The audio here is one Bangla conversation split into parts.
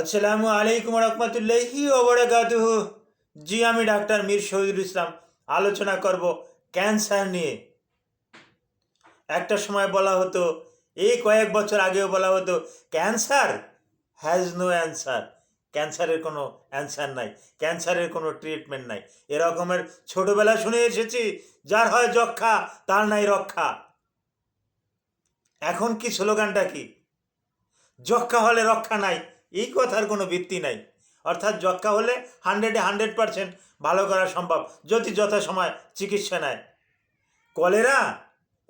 আসসালামু আলাইকুম রহমতুল্লাহি ওবরাকাতুহু জি, আমি ডাক্তার মীর শহীদুল ইসলাম। আলোচনা করব ক্যান্সার নিয়ে। একটা সময় বলা হতো এই কয়েক বছর আগেও বলা হতো, ক্যান্সার হ্যাজ নো অ্যান্সার ক্যান্সারের কোনো অ্যান্সার নাই, ক্যান্সারের কোনো ট্রিটমেন্ট নাই। এরকমের ছোটবেলা শুনে এসেছি, যার হয় যক্ষা, তার নাই রক্ষা। এখন কি স্লোগানটা কি? যক্ষা হলে রক্ষা নাই এই কথার কোনো ভিত্তি নাই। অর্থাৎ যক্ষা হলে হান্ড্রেডে হান্ড্রেড পারসেন্ট ভালো করা সম্ভব, যদি যথাসময় চিকিৎসা নেয়। কলেরা,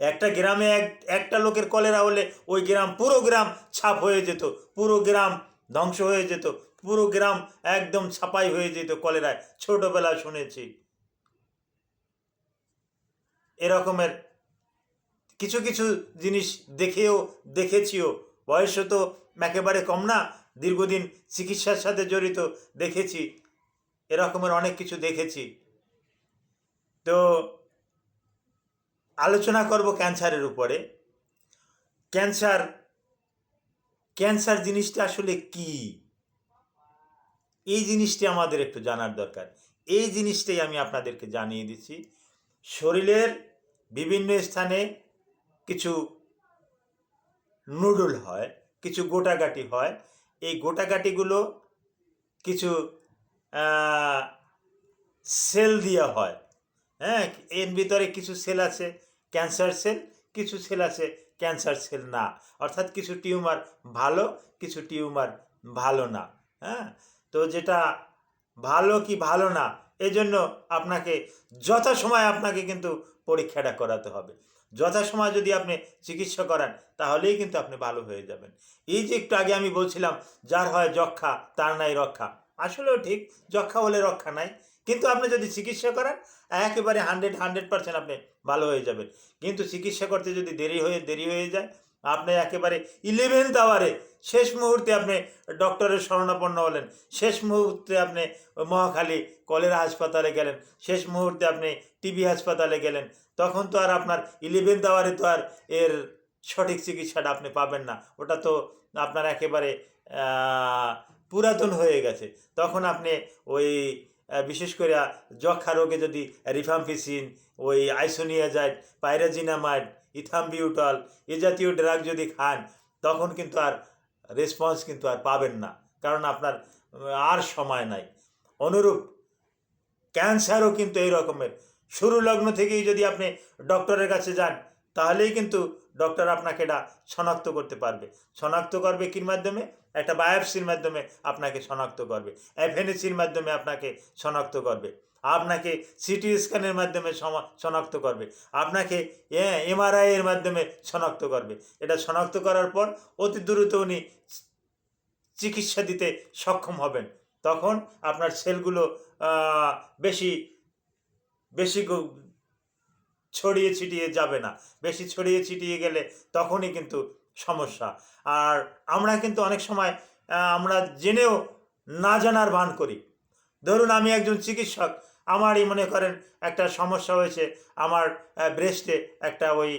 একটা গ্রামে এক, একটা লোকের কলেরা হলে ওই গ্রাম পুরো গ্রাম ছাপ হয়ে যেত, পুরো গ্রাম ধ্বংস হয়ে যেত, পুরো গ্রাম একদম ছাপাই হয়ে যেত কলেরায়। ছোটবেলায় শুনেছি। এরকমের কিছু কিছু জিনিস দেখেও, দেখেছিও। বয়স তো একেবারে কম না দীর্ঘদিন চিকিৎসার সাথে জড়িত দেখেছি, এরকমের অনেক কিছু দেখেছি। তো আলোচনা করব ক্যান্সারের উপরে। ক্যান্সার ক্যান্সার জিনিসটা আসলে কি? এই জিনিসটি আমাদের একটু জানার দরকার। এই জিনিসটাই আমি আপনাদেরকে জানিয়ে দিচ্ছি। শরীরের বিভিন্ন স্থানে কিছু নুডল হয়, কিছু গোটাগাটি হয় এই গোটাকাটিগুলো কিছু সেল দিয়ে হয়। হ্যাঁ এর ভিতরে কিছু সেল আছে, ক্যান্সার সেল, কিছু সেল আছে, ক্যান্সার সেল না। অর্থাৎ কিছু টিউমার ভালো, কিছু টিউমার ভালো না। হ্যাঁ তো যেটা ভালো কি ভালো না, এজন্য আপনাকে যথাসময় আপনাকে কিন্তু পরীক্ষাটা করাতে হবে। যথাসময় যদি আপনি চিকিৎসা করান, তাহলেই কিন্তু আপনি ভালো হয়ে যাবেন। এই যে একটু আগে আমি বলছিলাম, যার হয় যক্ষা, তার নাই রক্ষা। আসলেও ঠিক, যক্ষা হলে রক্ষা নাই। কিন্তু আপনি যদি চিকিৎসা করান, একেবারে হান্ড্রেড হান্ড্রেড পার্সেন্ট আপনি ভালো হয়ে যাবেন। কিন্তু চিকিৎসা করতে যদি দেরি হয়ে দেরি হয়ে যায় আপনি একেবারে ইলেভেন্থ আওয়ারে শেষ মুহূর্তে আপনি ডক্টরের শরণাপন্ন হলেন। শেষ মুহূর্তে আপনি মহাখালী কলেরা হাসপাতালে গেলেন। শেষ মুহূর্তে আপনি টিবি হাসপাতালে গেলেন। তখন তো আর আপনার ইলেভেন্থ আওয়ারে তো আর এর সঠিক চিকিৎসাটা আপনি পাবেন না। ওটা তো আপনার একেবারে পুরাতন হয়ে গেছে। তখন আপনি ওই বিশেষ করে যক্ষা রোগে যদি রিফাম্পিসিন ওই আইসোনিয়াজাইড, পাইরাজিনামাইড, ইথামবিউটল এ জাতীয় ড্রাগ যদি খান, তখন কিন্তু আর রেসপন্স কিন্তু আর পাবেন না। কারণ আপনার আর সময় নাই। অনুরূপ ক্যান্সারও কিন্তু এই রকমের। শুরু লগ্ন থেকেই যদি আপনি ডক্টরের কাছে যান, তাহলেই কিন্তু ডক্টর আপনাকে এটা শনাক্ত করতে পারবে। শনাক্ত করবে কির মাধ্যমে? একটা বায়োপসির মাধ্যমে আপনাকে শনাক্ত করবে। এফএনএসির মাধ্যমে আপনাকে শনাক্ত করবে। আপনাকে সিটি স্ক্যানের মাধ্যমে শনাক্ত করবে। আপনাকে এমআরআই এর মাধ্যমে শনাক্ত করবে। এটা শনাক্ত করার পর অতি দ্রুত উনি চিকিৎসা দিতে সক্ষম হবেন। তখন আপনার সেলগুলো বেশি বেশি ছড়িয়ে ছিটিয়ে যাবে না। বেশি ছড়িয়ে ছিটিয়ে গেলে তখনই কিন্তু সমস্যা। আর আমরা কিন্তু অনেক সময় আমরা জেনেও না জানার ভান করি। ধরুন আমি একজন চিকিৎসক, আমারই মনে করেন একটা সমস্যা হয়েছে, আমার ব্রেস্টে একটা ওই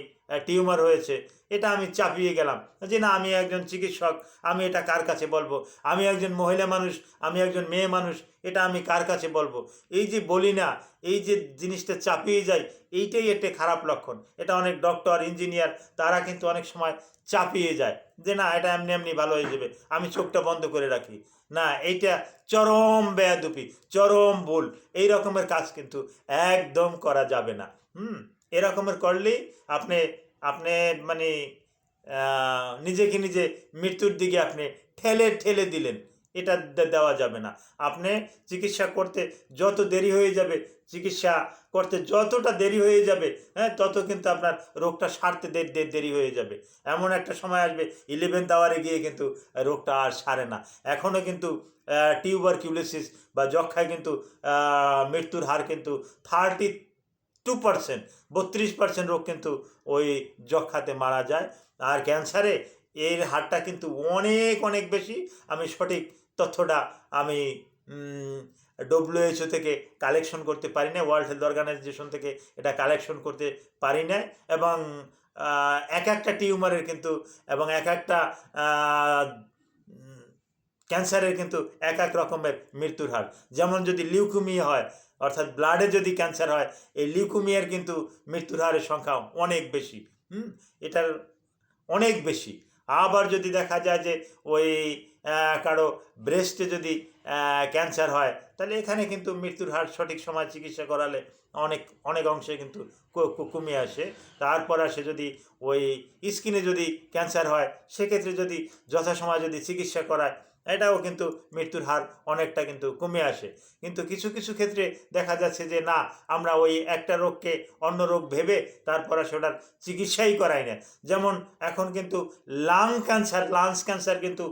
টিউমার হয়েছে এটা আমি চাপিয়ে গেলাম। যে না, আমি একজন চিকিৎসক, আমি এটা কার কাছে বলব? আমি একজন মহিলা মানুষ, আমি একজন মেয়ে মানুষ, এটা আমি কার কাছে বলব? এই যে বলি না, এই যে জিনিসটা চাপিয়ে যায় এইটাই একটা খারাপ লক্ষণ। এটা অনেক ডক্টর, ইঞ্জিনিয়ার, তারা কিন্তু অনেক সময় চাপিয়ে যায়। যে না, এটা এমনি এমনি ভালো হয়ে যাবে, আমি চোখটা বন্ধ করে রাখি। না, এইটা চরম বেয়াদুপি, চরম ভুল। এই রকমের কাজ কিন্তু একদম করা যাবে না। হুম এরকমের করলেই আপনি আপনি মানে নিজেকে নিজে মৃত্যুর দিকে আপনি ঠেলে ঠেলে দিলেন, এটা দেওয়া যাবে না। আপনি চিকিৎসা করতে যত দেরি হয়ে যাবে, চিকিৎসা করতে যতটা দেরি হয়ে যাবে হ্যাঁ তত কিন্তু আপনার রোগটা সারতে দেরি হয়ে যাবে। এমন একটা সময় আসবে ইলেভেন্থ আওয়ারে গিয়ে কিন্তু রোগটা আর সারে না। এখনও কিন্তু টিউবার কিউলিসিস বা যক্ষায় কিন্তু মৃত্যুর হার কিন্তু থার্টি টু পার্সেন্ট বত্রিশ পার্সেন্ট রোগ কিন্তু ওই যক্ষাতে মারা যায়। আর ক্যান্সারে এর হারটা কিন্তু অনেক অনেক বেশি। আমি সঠিক তথ্যটা আমি ডব্লিউএইচও থেকে কালেকশন করতে পারি না ওয়ার্ল্ড হেলথ অর্গানাইজেশন থেকে এটা কালেকশন করতে পারি না এবং এক একটা টিউমারের কিন্তু এবং এক একটা ক্যান্সারের কিন্তু এক এক রকমের মৃত্যুর হার। যেমন যদি লিউকুমি হয় অর্থাৎ ব্লাডে যদি ক্যান্সার হয়, এই লিউকুমিয়ার কিন্তু মৃত্যুর হারের সংখ্যা অনেক বেশি। হুম? এটার অনেক বেশি। আবার যদি দেখা যায় যে ওই কারও ব্রেস্টে যদি ক্যান্সার হয় তাহলে এখানে কিন্তু মৃত্যুর হার সঠিক সময় চিকিৎসা করালে অনেক অনেক অংশে কিন্তু কমে আসে। তারপর আসে যদি ওই স্কিনে যদি ক্যান্সার হয়, সেক্ষেত্রে যদি যথাসময় যদি চিকিৎসা করায়, এটাও কিন্তু মৃত্যুর হার অনেকটা কিন্তু কমে আসে। কিন্তু কিছু কিছু ক্ষেত্রে দেখা যাচ্ছে যে না, আমরা ওই একটা রোগকে অন্য রোগ ভেবে তারপর আসে ওটার চিকিৎসাই করাই না। যেমন এখন কিন্তু লাং ক্যান্সার লাংস ক্যান্সার কিন্তু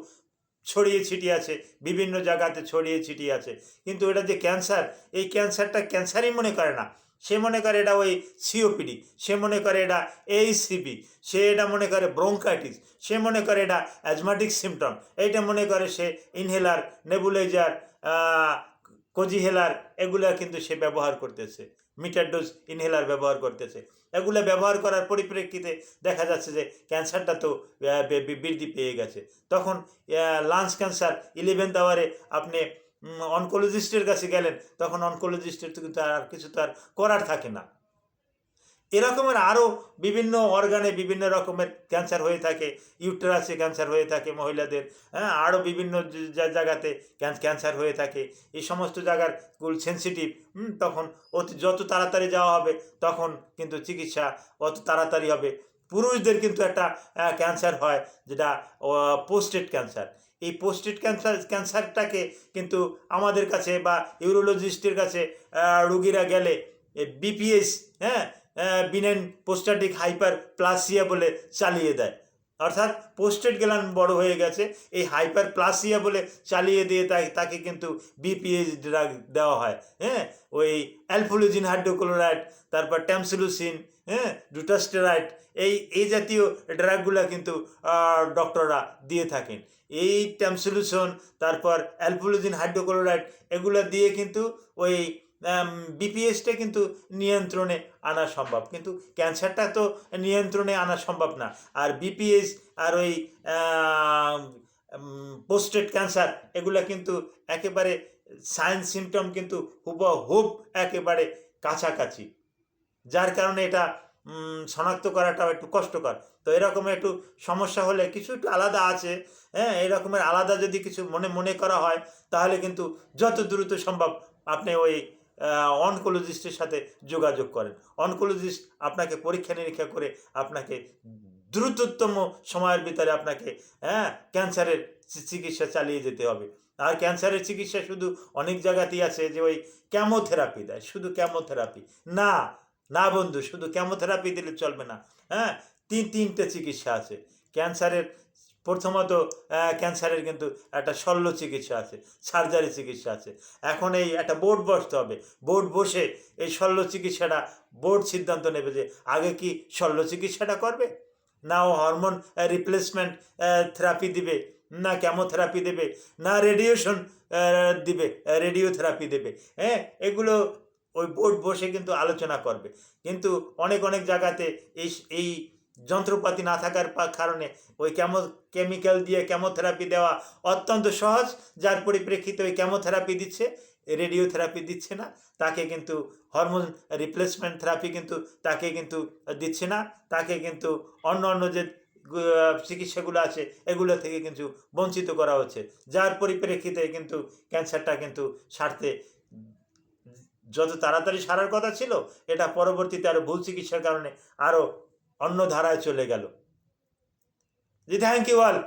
ছড়িয়ে ছিটিয়ে আছে, বিভিন্ন জায়গাতে ছড়িয়ে ছিটিয়ে আছে। কিন্তু এটা যে ক্যান্সার, এই ক্যান্সারটা ক্যান্সারই মনে করে না। সে মনে করে এটা ওই সিওপিডি, সে মনে করে এটা এইসিবি সে এটা মনে করে ব্রোঙ্কাইটিস, সে মনে করে এটা অ্যাজমাটিক সিমটম, এইটা মনে করে সে ইনহেলার, নেবুলাইজার কোজিহেলার এগুলা কিন্তু সে ব্যবহার করতেছে। মিটার ডোজ ইনহেলার ব্যবহার করতেছে। এগুলো ব্যবহার করার পরিপ্রেক্ষিতে দেখা যাচ্ছে যে ক্যান্সারটা তো বৃদ্ধি পেয়ে গেছে। তখন লাঞ্চ ক্যান্সার ইলেভেন্থ আওয়ারে আপনি অনকোলজিস্টের কাছে গেলেন, তখন অনকোলজিস্টের তো কিন্তু আর কিছু তো আর করার থাকে না। এরকমের আরও বিভিন্ন অর্গানে বিভিন্ন রকমের ক্যান্সার হয়ে থাকে ইউটেরাসে ক্যান্সার হয়ে থাকে মহিলাদের হ্যাঁ? আরও বিভিন্ন জায়গাতে ক্যান- ক্যান্সার হয়ে থাকে। এই সমস্ত জায়গার গুল সেন্সিটিভ তখন অতি, যত তাড়াতাড়ি যাওয়া হবে, তখন কিন্তু চিকিৎসা অত তাড়াতাড়ি হবে। পুরুষদের কিন্তু একটা ক্যান্সার হয়, যেটা পোস্টেড ক্যান্সার এই পোস্টেড ক্যান্সার ক্যান্সারটাকে কিন্তু আমাদের কাছে বা ইউরোলজিস্টের কাছে রুগীরা গেলে বিপিএস হ্যাঁ? বিনেন পোস্টাটিক হাইপার প্লাসিয়া বলে চালিয়ে দেয়। অর্থাৎ পোস্টেড গ্ল্যান বড় হয়ে গেছে, এই হাইপার প্লাসিয়া বলে চালিয়ে দিয়ে তাই তাকে কিন্তু বিপিএস ড্রাগ দেওয়া হয়। হ্যাঁ ওই অ্যালফোলোজিন হাইড্রোক্লোরাইড তারপর ট্যামসিলুসিন হ্যাঁ ডুটাস্টেরাইড এই এই জাতীয় ড্রাগগুলো কিন্তু ডক্টররা দিয়ে থাকেন। এই ট্যামসিলুশন তারপর অ্যালফোলোজিন হাইড্রোক্লোরাইড এগুলো দিয়ে কিন্তু ওই বিপিএসটা কিন্তু নিয়ন্ত্রণে আনা সম্ভব। কিন্তু ক্যান্সারটা তো নিয়ন্ত্রণে আনা সম্ভব না। আর বিপিএস আর ওই পোস্টেড ক্যান্সার এগুলো কিন্তু একেবারে সাইন সিমটম কিন্তু হুবহুব একেবারে কাছাকাছি। যার কারণে এটা শনাক্ত করাটাও একটু কষ্টকর। তো এরকম একটু সমস্যা হলে কিছু একটু আলাদা আছে হ্যাঁ? এরকমের আলাদা যদি কিছু মনে মনে করা হয়, তাহলে কিন্তু যত দ্রুত সম্ভব আপনি ওই অনকোলজিস্টের সাথে যোগাযোগ করেন। অনকোলজিস্ট আপনাকে পরীক্ষা নিরীক্ষা করে আপনাকে দ্রুততম সময়ের ভিতরে আপনাকে হ্যাঁ ক্যান্সারের চিকিৎসা চালিয়ে যেতে হবে। আর ক্যান্সারের চিকিৎসা শুধু অনেক জায়গাতেই আছে যে ওই ক্যামোথেরাপি দেয়, শুধু ক্যামোথেরাপি না না বন্ধু, শুধু ক্যামোথেরাপি দিলে চলবে না। হ্যাঁ তিন তিনটে চিকিৎসা আছে। ক্যান্সারের প্রথমত ক্যান্সারের কিন্তু একটা শল্য চিকিৎসা আছে, সার্জারি চিকিৎসা আছে। এখন এই একটা বোর্ড বসতে হবে। বোর্ড বসে এই শল্য চিকিৎসাটা, বোর্ড সিদ্ধান্ত নেবে যে আগে কি শল্য চিকিৎসাটা করবে? না ও হরমোন রিপ্লেসমেন্ট থেরাপি দিবে, না কেমোথেরাপি দেবে, না রেডিয়েশন দিবে রেডিওথেরাপি দেবে। হ্যাঁ এগুলো ওই বোর্ড বসে কিন্তু আলোচনা করবে। কিন্তু অনেক অনেক জায়গাতে এই এই যন্ত্রপাতি না থাকার কারণে ওই ক্যামো কেমিক্যাল দিয়ে কেমোথেরাপি দেওয়া অত্যন্ত সহজ। যার পরিপ্রেক্ষিতে ওই কেমোথেরাপি দিচ্ছে রেডিওথেরাপি দিচ্ছে না। তাকে কিন্তু হরমোন রিপ্লেসমেন্ট থেরাপি কিন্তু তাকে কিন্তু দিচ্ছে না। তাকে কিন্তু অন্য অন্য যে চিকিৎসাগুলো আছে, এগুলো থেকে কিন্তু বঞ্চিত করা হচ্ছে। যার পরিপ্রেক্ষিতে কিন্তু ক্যান্সারটা কিন্তু সারতে যত তাড়াতাড়ি সারার কথা ছিল, এটা পরবর্তীতে আরও ভুল চিকিৎসার কারণে আরও অন্য ধারায় চলে গেল জি থ্যাংক ইউ অল